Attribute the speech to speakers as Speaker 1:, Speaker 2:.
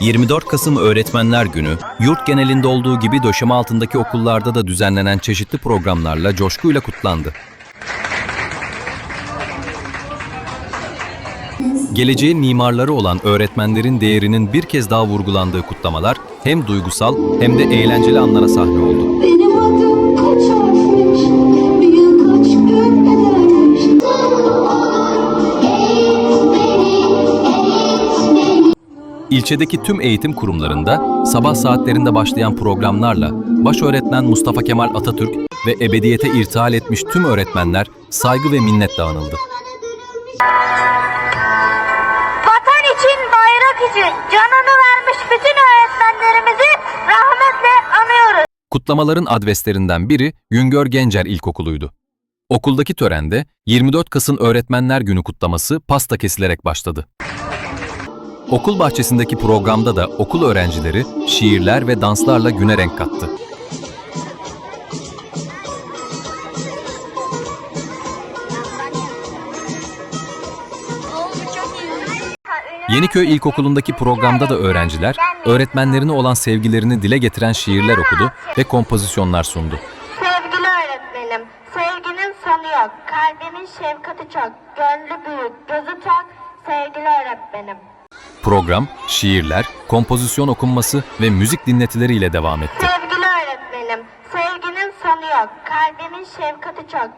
Speaker 1: 24 Kasım Öğretmenler Günü, yurt genelinde olduğu gibi döşeme altındaki okullarda da düzenlenen çeşitli programlarla coşkuyla kutlandı. Geleceğin mimarları olan öğretmenlerin değerinin bir kez daha vurgulandığı kutlamalar hem duygusal hem de eğlenceli anlara sahne oldu.
Speaker 2: Benim adım kaç harfmiş,
Speaker 1: İlçedeki tüm eğitim kurumlarında sabah saatlerinde başlayan programlarla baş öğretmen Mustafa Kemal Atatürk ve ebediyete irtihal etmiş tüm öğretmenler saygı ve minnetle anıldı.
Speaker 3: Vatan için, bayrak için canını vermiş bütün öğretmenlerimizi rahmetle anıyoruz.
Speaker 1: Kutlamaların adreslerinden biri Güngör Gencer İlkokulu'ydu. Okuldaki törende 24 Kasım Öğretmenler Günü kutlaması pasta kesilerek başladı. Okul bahçesindeki programda da okul öğrencileri şiirler ve danslarla güne renk kattı. Yeniköy İlkokulu'ndaki programda da öğrenciler öğretmenlerine olan sevgilerini dile getiren şiirler okudu ve kompozisyonlar sundu.
Speaker 3: Sevgili öğretmenim, sevginin sonu yok. Kalbimin şefkati çok, gönlü büyük, gözü tok. Sevgili öğretmenim.
Speaker 1: Program, şiirler, kompozisyon okunması ve müzik dinletileriyle devam etti.
Speaker 3: Sevgili öğretmenim, sevginin sonu yok. Kalbimin şefkati çok,